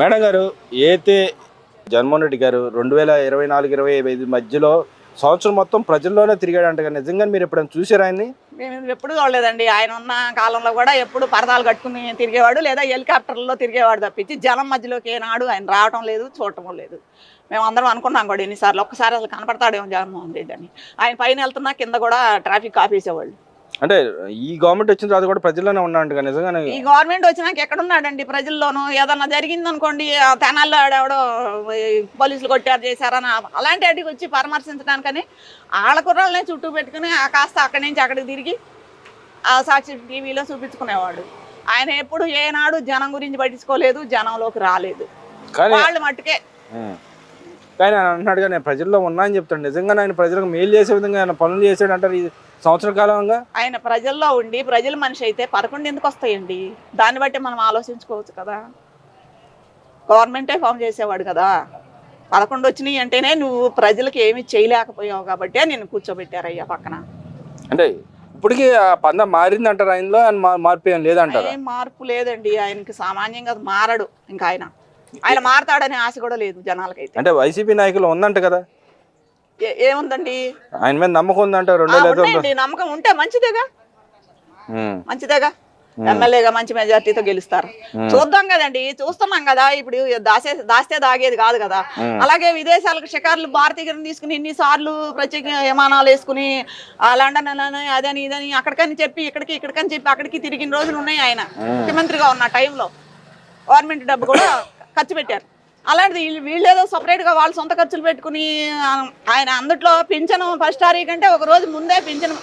Madam గారు ఏతే జగన్మోహన్ రెడ్డి గారు రెండు వేల ఇరవై నాలుగు ఇరవై ఐదు మధ్యలో సంవత్సరం మొత్తం ప్రజల్లోనే తిరిగాడంట కదా నిజంగా మీరు ఎప్పుడైనా చూసారా ఆయన్ని? మేము ఎప్పుడు చూడలేదండి. ఆయన ఉన్న కాలంలో కూడా ఎప్పుడు పరదాలు కట్టుకుని తిరిగేవాడు లేదా హెలికాప్టర్లో తిరిగేవాడు తప్పించి జనం మధ్యలోకి ఏనాడు ఆయన రావటం లేదు చూడటం లేదు. మేము అందరం అనుకున్నాం కూడా ఎన్నిసార్లు ఒక్కసారి అసలు కనపడతాడేమో జగన్మోహన్ రెడ్డి అని. ఆయన పైన వెళ్తున్నా కింద కూడా ట్రాఫిక్ ఆపేసేవాళ్ళు. అంటే ఈ గవర్నమెంట్ వచ్చిన తర్వాత కూడా ప్రజల్లోనే ఉన్నాడు నిజంగానే. ఈ గవర్నమెంట్ వచ్చినాక ఎక్కడున్నాడండి ప్రజల్లోనూ? ఏదన్నా జరిగింది అనుకోండి తెనాల్లో ఆడెవడో పోలీసులు కొట్టారు చేశారని అలాంటి వాటికి వచ్చి పరామర్శించడానికని ఆళ్ళ కుర్రాళ్ళనే చుట్టూ పెట్టుకుని ఆ కాస్త అక్కడి నుంచి అక్కడికి తిరిగి ఆ సాక్షి టీవీలో చూపించుకునేవాడు. ఆయన ఎప్పుడు ఏనాడు జనం గురించి పట్టించుకోలేదు జనంలోకి రాలేదు. వాళ్ళు మట్టుకే. కానీ ఆయన అంటున్నాడు కానీ నేను ప్రజల్లో ఉన్నా అని చెప్తాడు. నిజంగా ఆయన ప్రజలకు మేలు చేసే విధంగా ఆయన పనులు చేశాడు అంటారు ఈ సంవత్సర కాలంగా? ఆయన ప్రజల్లో ఉండి ప్రజల మనిషి అయితే పదకొండు ఎందుకు వస్తాయండి? దాన్ని బట్టి మనం ఆలోచించుకోవచ్చు కదా. గవర్నమెంటే ఫామ్ చేసేవాడు కదా. పదకొండు వచ్చినాయి అంటేనే నువ్వు ప్రజలకు ఏమీ చేయలేకపోయావు కాబట్టి నేను కూర్చోబెట్టారయ్యా పక్కన. అంటే ఇప్పటికీ ఆ పంద మారింది అంటారు ఆయనలో ఆయన మార్పు ఏం లేదంటారు? ఏం మార్పు లేదండి. ఆయనకి సామాన్యంగా మారడు ఇంకా ఆయన. ఆయన మారతాడనే ఆశ కూడా లేదు జనాలకైతే. అంటే వైసీపీ నాయకులు ఉందంట కదా. ఏముందండి? ఆయన మీద నమ్మకం ఉందంట రెండు వేల నమ్మకం ఉంటే మంచిదేగా. మంచిదేగా. ఎమ్మెల్యేగా మంచి మెజార్టీతో గెలుస్తారు. చూద్దాం కదండి చూస్తున్నాం కదా ఇప్పుడు దాసే దాస్తే దాగేది కాదు కదా. అలాగే విదేశాలకు షికారులు భారతీయులను తీసుకుని ఇన్ని సార్లు ప్రత్యేక విమానాలు వేసుకుని ఆ లండన్ అని అదని ఇదని అక్కడికని చెప్పి ఇక్కడికి ఇక్కడికని చెప్పి అక్కడికి తిరిగిన రోజులు ఉన్నాయి ఆయన. ముఖ్యమంత్రిగా ఉన్న టైంలో. గవర్నమెంట్ డబ్బు కూడా ఖర్చు పెట్టారు. అలాంటిది వీళ్ళు ఏదో సపరేట్గా వాళ్ళు సొంత ఖర్చులు పెట్టుకుని ఆయన అందుట్లో పింఛను ఫస్ట్ తారీఖు అంటే ఒక రోజు ముందే పింఛను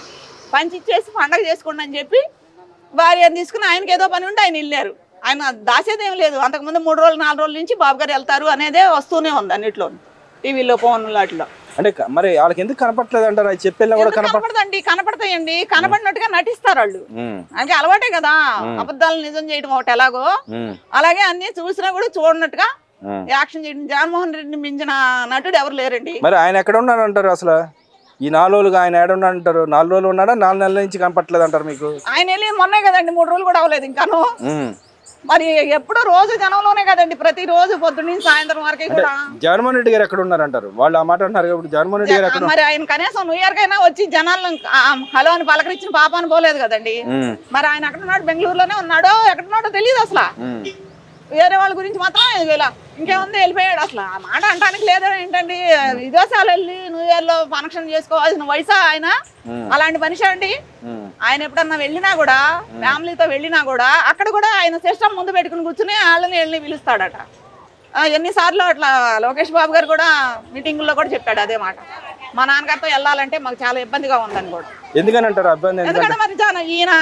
పంచిచ్చేసి పండగ చేసుకోండి అని చెప్పి భార్యను తీసుకుని ఆయనకి ఏదో పని ఉంటే ఆయన వెళ్ళారు. ఆయన దాసేదేం లేదు. అంతకుముందు మూడు రోజులు నాలుగు రోజుల నుంచి బాబు గారు వెళ్తారు అనేదే వస్తూనే ఉంది అన్నిట్లో టీవీలో ఫోన్లు వాటిలో. అంటే మరి వాళ్ళకి ఎందుకు కనపట్లేదు అంటారు? అది చెప్పేలా కూడా కనపడదండి? కనపడతాయండి. కనపడినట్టుగా నటిస్తారు వాళ్ళు. ఆయనకి అలవాటే కదా. అబద్ధాలు నిజం చేయడం ఒకటి ఎలాగో. అలాగే అన్ని చూసినా కూడా చూడనట్టుగా. యాక్షన్ చేయడం జగన్మోహన్ రెడ్డిని మించిన నటుడు ఎవరు లేరండి? మరి ఆయన ఎక్కడ ఉన్నాడు అంటారు అసలు? ఈ నాలుగు రోజులుగా ఆయన ఏడ ఉన్నాడు అంటారు? నాలుగు రోజులు ఉన్నాడా? నాలుగు నెలల నుంచి కనపట్లేదు అంటారు మీకు? ఆయన వెళ్ళి మొన్నే కదండి మూడు రోజులు కూడా అవ్వలేదు ఇంకాను. మరి ఎప్పుడు రోజు జనంలోనే కదండి ప్రతి రోజు పొద్దున్న సాయంత్రం వరకు కూడా. జగన్మోహన్ రెడ్డి గారు ఎక్కడ ఉన్నారు అంటారు? వాళ్ళు ఆ మాట అంటున్నారు కాబట్టి జగన్మోహన్ రెడ్డి గారు ఎక్కడ మరి ఆయన కనీసం న్యూ ఇయర్ కైనా వచ్చి జనాలను హలో అని పలకరించిన పాపాన్ని పోలేదు కదండి. మరి ఆయన ఎక్కడ ఉన్నాడు బెంగళూరులోనే ఉన్నాడో ఎక్కడ ఉన్నాడో తెలియదు అసలు. వేరే వాళ్ళ గురించి మాత్రం ఇలా ఇంకేముంది? వెళ్ళిపోయాడు. అసలు ఆ మాట అంటానికి లేదా ఏంటండి? విదేశాలు వెళ్ళి న్యూ ఇయర్లో ఫంక్షన్ చేసుకోవాల్సిన వయసా ఆయన. అలాంటి మనిషి అండి. ఆయన ఎప్పుడన్నా వెళ్ళినా కూడా ఫ్యామిలీతో వెళ్ళినా కూడా అక్కడ కూడా ఆయన సిస్టమ్ ముందు పెట్టుకుని కూర్చుని వాళ్ళని వెళ్ళి పిలుస్తాడట. ఎన్నిసార్లు అట్లా లోకేష్ బాబు గారు కూడా మీటింగుల్లో కూడా చెప్పాడు అదే మాట. మా నాన్నగారితో వెళ్ళాలంటే మాకు చాలా ఇబ్బందిగా ఉందని కూడా. ఎందుకని అంటారు? ఎందుకంటే మరి ఈయన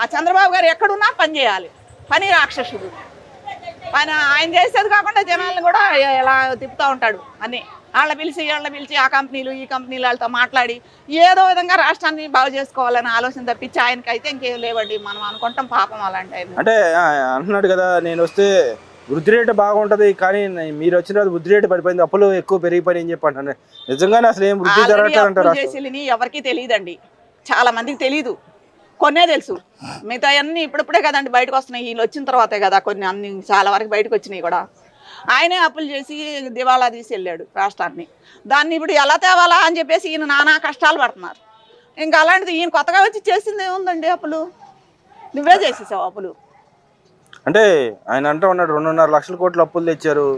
ఆ చంద్రబాబు గారు ఎక్కడున్నా పని చేయాలి. పని రాక్షసుడు. ఆయన ఆయన చేసేది కాకుండా జనాలను కూడా ఇలా తిప్పుతూ ఉంటాడు. అన్ని వాళ్ళ పిలిచి వాళ్ళ పిలిచి ఆ కంపెనీలు ఈ కంపెనీలు వాళ్ళతో మాట్లాడి ఏదో విధంగా రాష్ట్రాన్ని బాగు చేసుకోవాలని ఆలోచన తప్పించి ఆయనకి అయితే ఇంకేం లేవండి. మనం అనుకుంటాం పాపం అలాంటి ఆయన. అంటే అంటున్నాడు కదా నేను వస్తే వృద్ధి రేటు బాగుంటది కానీ మీరు వచ్చిన తర్వాత వృద్ధి రేటు పడిపోయింది అప్పులు ఎక్కువ పెరిగిపోయి అని చెప్పి అంటున్నాడు. నిజంగానే అసలు ఏం వృద్ధి జరగట్లేదు అంటారు ఎవరికి తెలియదండి. చాలా మందికి తెలియదు కొన్నే తెలుసు. మిగతా అన్ని ఇప్పుడిప్పుడే కదండి బయటకు వస్తున్నాయి. వీళ్ళు వచ్చిన తర్వాతే కదా కొన్ని అన్ని చాలా వరకు బయటకు వచ్చినాయి కూడా. ఆయనే అప్పులు చేసి దివాళా తీసి వెళ్ళాడు రాష్ట్రాన్ని. దాన్ని ఇప్పుడు ఎలా తేవాలా అని చెప్పేసి ఈయన నానా కష్టాలు పడుతున్నారు. ఇంకా అలాంటిది ఈయన కొత్తగా వచ్చి చేసింది ఏముందండి అప్పులు? నువ్వే చేసేసావు అప్పులు. అంటే ఆయన అంటూ ఉన్నాడు రెండున్నర లక్షల కోట్ల అప్పులు తెచ్చారు.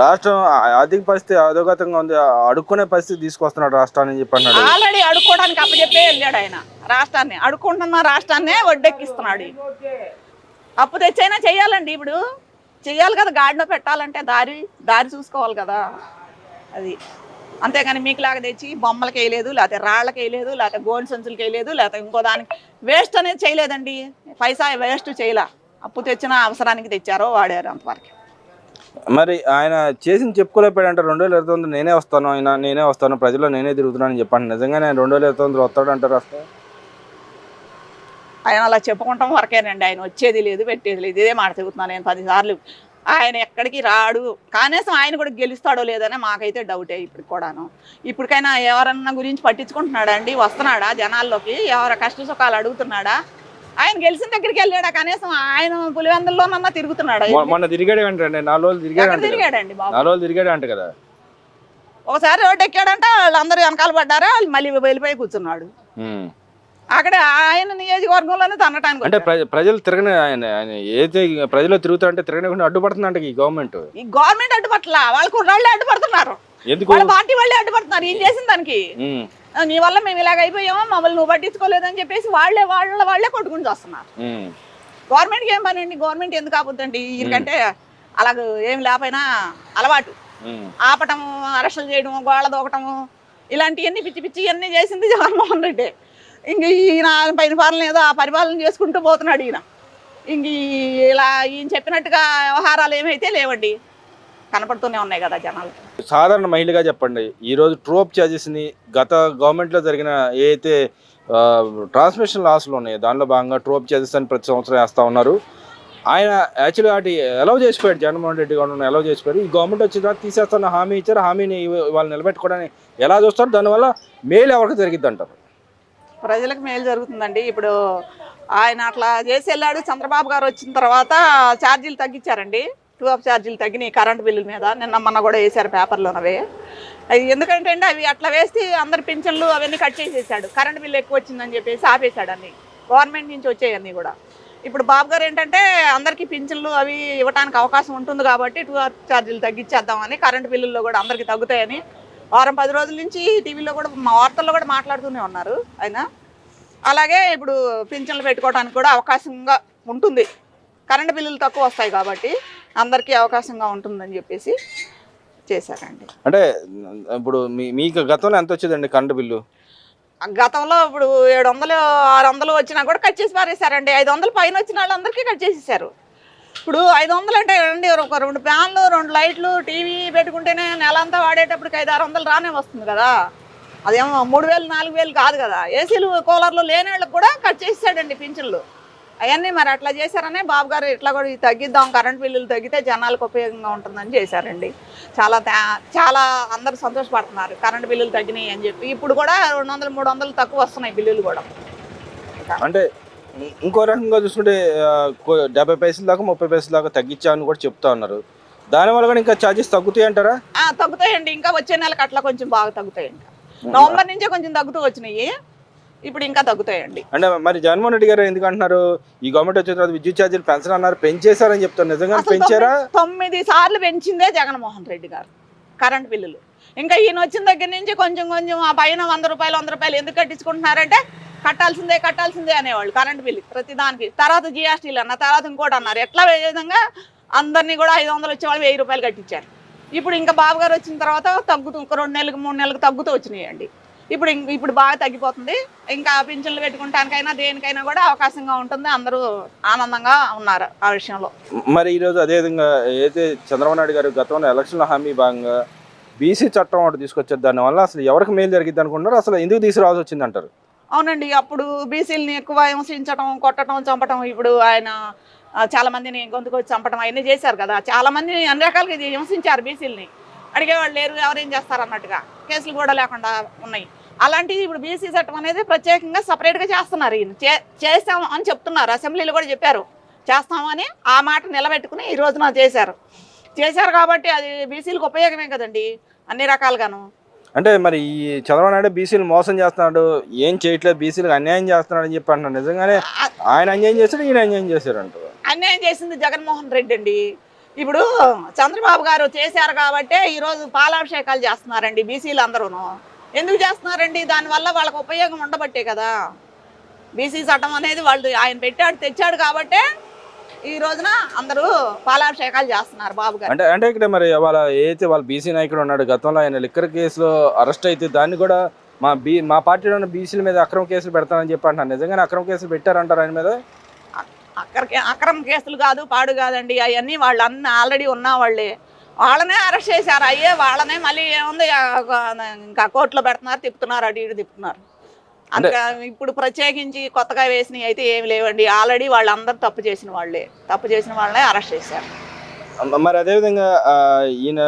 రాష్ట్రం ఆర్థిక పరిస్థితి అధోగతంగా ఉంది. అడుక్కునే పరిస్థితి తీసుకొస్తున్నాడు రాష్ట్రాన్ని చెప్పి అన్నాడు. ఆల్రెడీ అడుక్కోవడానికి అప్పచెప్పే వెళ్ళాడు ఆయన. రాష్ట్రాన్ని అడుక్కుంటున్న రాష్ట్రాన్నే వడ్డెక్కిస్తున్నాడు అప్పు తెచ్చైనా చెయ్యాలండి ఇప్పుడు. చెయ్యాలి కదా గాడిలో పెట్టాలంటే దారి దారి చూసుకోవాలి కదా. అది. అంతేగాని మీకులాగా తెచ్చి బొమ్మలకి వేయలేదు లేకపోతే రాళ్ళకి వేయలేదు లేకపోతే గోల్డ్ సంచులకి వేయలేదు లేకపోతే ఇంకో దానికి వేస్ట్ అనేది చేయలేదండి. పైసా వేస్ట్ చేయలే. అప్పు తెచ్చిన అవసరానికి తెచ్చారో వాడారు అంతవరకు. మరి ఆయన చేసిన చెప్పుకోలేకపోయాడంటే రెండు వేల ఇరవై నేనే వస్తాను ఆయన నేనే వస్తాను ప్రజల్లో నేనే తిరుగుతున్నాను అని చెప్పండి. నిజంగానే ఆయన రెండు వేల ఇరవై తొమ్మిది వస్తాడు అంటారు అసలు? ఆయన అలా చెప్పుకుంటాం వరకేనండి. ఆయన వచ్చేది లేదు పెట్టేది లేదు. ఇదే మాట చెబుతున్నాను నేను పదిసార్లు. ఆయన ఎక్కడికి రాడు కనీసం ఆయన కూడా గెలుస్తాడో లేదని మాకైతే డౌటే ఇప్పుడు కూడాను. ఇప్పటికైనా ఎవరన్నా గురించి పట్టించుకుంటున్నాడా అండి వస్తున్నాడా జనాల్లోకి? ఎవరి కష్ట సుఖాలు అడుగుతున్నాడా? ఆయన గెలిచిన దగ్గరికి వెళ్ళాడా? కనీసం ఆయన పులివెందుల్లోనన్నా తిరుగుతున్నాడు? మొన్న తిరిగాడు నాలుగు రోజులు. తిరిగాడండి బాబు? నాలుగు రోజులు తిరిగాడు అంట కదా. ఒకసారి రోడ్డు ఎక్కాడంట వాళ్ళందరూ వెనకాల పడ్డారా? మళ్ళీ వెళ్ళిపోయి కూర్చున్నాడు. అక్కడ ఆయన నియోజకవర్గంలోనే తన్నటానికి అంటే ప్రజలు తిరగని ఆయన ఆయన ఏదైతే ప్రజలు తిరుగుతారంటే తిరగకుండా అడ్డుపడుతుందంట ఈ గవర్నమెంట్. ఈ గవర్నమెంట్ అడ్డుపట్ల వాళ్ళ కుర్రాళ్ళే అడ్డుపడుతున్నారు. ఎందుకు? వాళ్ళ పార్టీ వాళ్ళే అడ్డుపడుతున్నారు. ఏం చేసిన దానికి? నీ వల్ల మేము ఇలాగ అయిపోయామో? మమ్మల్ని నువ్వు పట్టించుకోలేదని చెప్పేసి వాళ్ళే వాళ్ళ వాళ్ళే కొట్టుకుని చేస్తున్నారు. ఉమ్, గవర్నమెంట్కి ఏం పని అండి? గవర్నమెంట్ ఎందుకు ఆపుద్దండి? ఎందుకంటే అలాగ ఏం లేకపోయినా అలవాటు. ఉమ్. ఆపటం అరెస్టులు చేయడం గోళ్ళ దూకటము ఇలాంటివన్నీ పిచ్చి పిచ్చి ఇవన్నీ చేసింది జగన్మోహన్ రెడ్డి. ఇంక ఈయన పైన పాలన ఏదో ఆ పరిపాలన చేసుకుంటూ పోతున్నాడు ఈయన. ఇంక ఈ- ఇలా ఈయన చెప్పినట్టుగా వ్యవహారాలు ఏమైతే లేవండి. కనపడుతూనే ఉన్నాయి కదా జనాలు. సాధారణ మహిళగా చెప్పండి. ఈరోజు ట్రోప్ ఛార్జెస్ని గత గవర్నమెంట్లో జరిగిన ఏ అయితే ట్రాన్స్మిషన్ లాస్లు ఉన్నాయో దానిలో భాగంగా ట్రోప్ ఛార్జెస్ అని ప్రతి సంవత్సరం వేస్తూ ఉన్నారు. ఆయన యాక్చువల్గా వాటి అలౌ చేసిపోయాడు. జగన్మోహన్ రెడ్డి గారు అలౌ చేసిపోయాడు ఈ గవర్నమెంట్ వచ్చిన తర్వాత తీసేస్తున్న హామీ ఇచ్చారు హామీని వాళ్ళు నిలబెట్టుకోవడానికి ఎలా చూస్తారు దానివల్ల మేలు ఎవరికి జరిగిద్ది అంటారు? ప్రజలకు మేలు జరుగుతుందండి. ఇప్పుడు ఆయన అట్లా చేసి వెళ్ళాడు చంద్రబాబు గారు వచ్చిన తర్వాత ఛార్జీలు తగ్గించారండి. టూ ఆఫ్ ఛార్జీలు తగ్గినాయి కరెంట్ బిల్లుల మీద. నిన్న మొన్న కూడా వేశారు పేపర్లోనవి. అవి ఎందుకంటే అండి అవి అట్లా వేస్తే అందరి పింఛన్లు అవన్నీ కట్ చేసేసాడు. కరెంట్ బిల్లు ఎక్కువ వచ్చిందని చెప్పేసి ఆపేశాడు అన్ని. గవర్నమెంట్ నుంచి వచ్చాయన్నీ కూడా. ఇప్పుడు బాబు గారు ఏంటంటే అందరికీ పింఛన్లు అవి ఇవ్వడానికి అవకాశం ఉంటుంది కాబట్టి టూ ఆఫ్ ఛార్జీలు తగ్గించేద్దామని కరెంటు బిల్లుల్లో కూడా అందరికీ తగ్గుతాయని వారం పది రోజుల నుంచి టీవీలో కూడా మా వార్తల్లో కూడా మాట్లాడుతూనే ఉన్నారు ఆయన అలాగే ఇప్పుడు పింఛన్లు పెట్టుకోవడానికి కూడా అవకాశంగా ఉంటుంది. కరెంటు బిల్లులు తక్కువ వస్తాయి కాబట్టి అందరికీ అవకాశంగా ఉంటుందని చెప్పేసి చేశారండి. అంటే ఇప్పుడు మీ మీకు గతంలో ఎంత వచ్చేదండి కరెంటు బిల్లు? గతంలో ఇప్పుడు ఏడు వందలు ఆరు వందలు వచ్చినా కూడా కట్ చేసి పారేశారండి. ఐదు వందలు పైన వచ్చిన వాళ్ళందరికీ కట్ చేసేసారు ఇప్పుడు ఐదు వందలు అంటే అండి ఒక రెండు ఫ్యాన్లు రెండు లైట్లు టీవీ పెట్టుకుంటేనే నెలంతా వాడేటప్పటికి ఐదు ఆరు వందలు రానే వస్తుంది కదా? అదేమో మూడు వేలు నాలుగు వేలు కాదు కదా? ఏసీలు కూలర్లు లేని వాళ్ళకి కూడా కట్ చేసాడండి పింఛన్లు. అవన్నీ మరి అట్లా చేశారనే బాబు గారు ఇట్లా కూడా తగ్గిద్దాం కరెంట్ బిల్లులు తగ్గితే జనాలకు ఉపయోగంగా ఉంటుందని చేశారండి. చాలా చాలా అందరూ సంతోషపడుతున్నారు. కరెంట్ బిల్లులు తగ్గినాయి అని చెప్పి. ఇప్పుడు కూడా రెండు వందలు మూడు వందలు తక్కువ వస్తున్నాయి బిల్లులు కూడా. అంటే ఇంకో రకంగా చూసుకుంటే డెబ్బై పైసల దాకా ముప్పై పైసల దాకా తగ్గించామని కూడా చెప్తా ఉన్నారు. దానివల్ల కూడా ఇంకా ఛార్జెస్ తగ్గుతాయి అంటారా? ఆ, తగ్గుతాయండి. ఇంకా వచ్చే నెలకు అట్లా కొంచెం బాగా తగ్గుతాయి ఇంకా నవంబర్ నుంచే కొంచెం తగ్గుతూ వచ్చినాయి. ఇప్పుడు ఇంకా తగ్గుతాయండి. అంటే మరి జగన్మోహన్ రెడ్డి గారు ఎందుకు అంటున్నారు? ఈ గవర్నమెంట్ వచ్చిన తర్వాత విద్యుత్ ఛార్జీలు పెంచడం అన్నారు. పెంచేశారని చెప్తారు నిజంగా పెంచారా? తొమ్మిది- తొమ్మిది సార్లు పెంచిందే జగన్మోహన్ రెడ్డి గారు. కరెంట్ బిల్లులు. ఇంకా ఈయన వచ్చిన దగ్గర నుంచి కొంచెం కొంచెం ఆ పైన వంద రూపాయలు వంద రూపాయలు ఎందుకు కట్టించుకుంటున్నారంటే కట్టాల్సిందే కట్టాల్సిందే అనేవాళ్ళు కరెంట్ బిల్లు ప్రతి దానికి. తర్వాత జిఎస్టీలు అన్న తర్వాత ఇంకోటి అన్నారు. ఎట్లా ఏ విధంగా అందరినీ కూడా ఐదు వందలు వచ్చేవాళ్ళు వెయ్యి రూపాయలు కట్టించారు. ఇప్పుడు ఇంకా బాబు గారు వచ్చిన తర్వాత తగ్గుతూ ఒక రెండు నెలలకు మూడు నెలలకు తగ్గుతూ వచ్చినాయండి. ఇప్పుడు ఇప్పుడు బాగా తగ్గిపోతుంది. ఇంకా పింఛన్లు పెట్టుకుంటానికైనా దేనికైనా కూడా అవకాశంగా ఉంటుంది. అందరూ ఆనందంగా ఉన్నారు ఆ విషయంలో. మరి ఈరోజు అదేవిధంగా ఏదైతే చంద్రబాబు నాయుడు గారు గతంలో ఎలక్షన్ల హామీ భాగంగా బీసీ చట్టం ఒకటి తీసుకొచ్చారు. దానివల్ల అసలు ఎవరికి మేలు జరిగింది అనుకుంటారు అసలు ఎందుకు తీసుకురావాల్సి వచ్చింది అంటారు అవునండి అప్పుడు బీసీలని ఎక్కువ హింసించడం కొట్టడం చంపటం ఇప్పుడు ఆయన చాలా మందిని గొంతుకొచ్చి చంపడం అవన్నీ చేశారు కదా. చాలా మందిని అన్ని రకాలుగా ఇది హింసించారు బీసీలని. అడిగేవాళ్ళు లేరు ఎవరేం చేస్తారు అన్నట్టుగా. కేసులు కూడా లేకుండా ఉన్నాయి. అలాంటిది ఇప్పుడు బీసీ చట్టం అనేది ప్రత్యేకంగా సపరేట్గా చేస్తున్నారు ఈయన. చే చేస్తాం అని చెప్తున్నారు. అసెంబ్లీలో కూడా చెప్పారు. చేస్తామని ఆ మాట నిలబెట్టుకుని ఈ రోజున చేశారు. చేశారు కాబట్టి అది బీసీలకు ఉపయోగమే కదండి. అన్ని రకాలుగాను. అంటే మరి ఈ చంద్రబాబు నాయుడు బీసీలు మోసం చేస్తున్నాడు ఏం చేయట్లేదు బీసీలకు అన్యాయం చేస్తున్నాడు అని చెప్పి అంటున్నాడు. నిజంగానే ఆయన అన్యాయం చేశాడు ఈయన అన్యాయం చేశారు అంటారు అన్యాయం చేసింది జగన్మోహన్ రెడ్డి అండి. ఇప్పుడు చంద్రబాబు గారు చేశారు కాబట్టే ఈరోజు పాలాభిషేకాలు చేస్తున్నారండి బీసీలు అందరూను ఎందుకు చేస్తున్నారండి? దానివల్ల వాళ్ళకు ఉపయోగం ఉండబట్టే కదా. బీసీ చట్టం అనేది వాళ్ళు ఆయన పెట్టాడు తెచ్చాడు కాబట్టే ఈ రోజున అందరూ పాలాభిషేకాలు చేస్తున్నారు బాబు గారు. అంటే అంటే ఇక్కడ మరి వాళ్ళ ఏదైతే వాళ్ళ బీసీ నాయకుడు ఉన్నాడు గతంలో ఆయన లిక్కర్ కేసులో అరెస్ట్ అయితే దాన్ని కూడా మా బీ మా పార్టీలో ఉన్న బీసీల మీద అక్రమ కేసులు పెడతానని చెప్పి అంటున్నారు. నిజంగానే అక్రమ కేసులు పెట్టారంటారు ఆయన మీద? అక్కడికి అక్రమ కేసులు కాదు పాడు కాదండి. అవన్నీ వాళ్ళు అన్ని ఆల్రెడీ ఉన్న వాళ్ళే. వాళ్ళనే అరెస్ట్ చేశారు. అయ్యే వాళ్ళనే మళ్ళీ ఏముంది? ఇంకా కోర్టులో పెడుతున్నారు తిప్పుతున్నారు అటు ఇటు తిప్పుతున్నారు. అందుకే ఇప్పుడు ప్రత్యేకించి కొత్తగా వేసినవి అయితే ఏమి లేవండి. ఆల్రెడీ వాళ్ళందరూ తప్పు చేసిన వాళ్ళే. తప్పు చేసిన వాళ్ళనే అరెస్ట్ చేశారు. మరి అదేవిధంగా ఈయన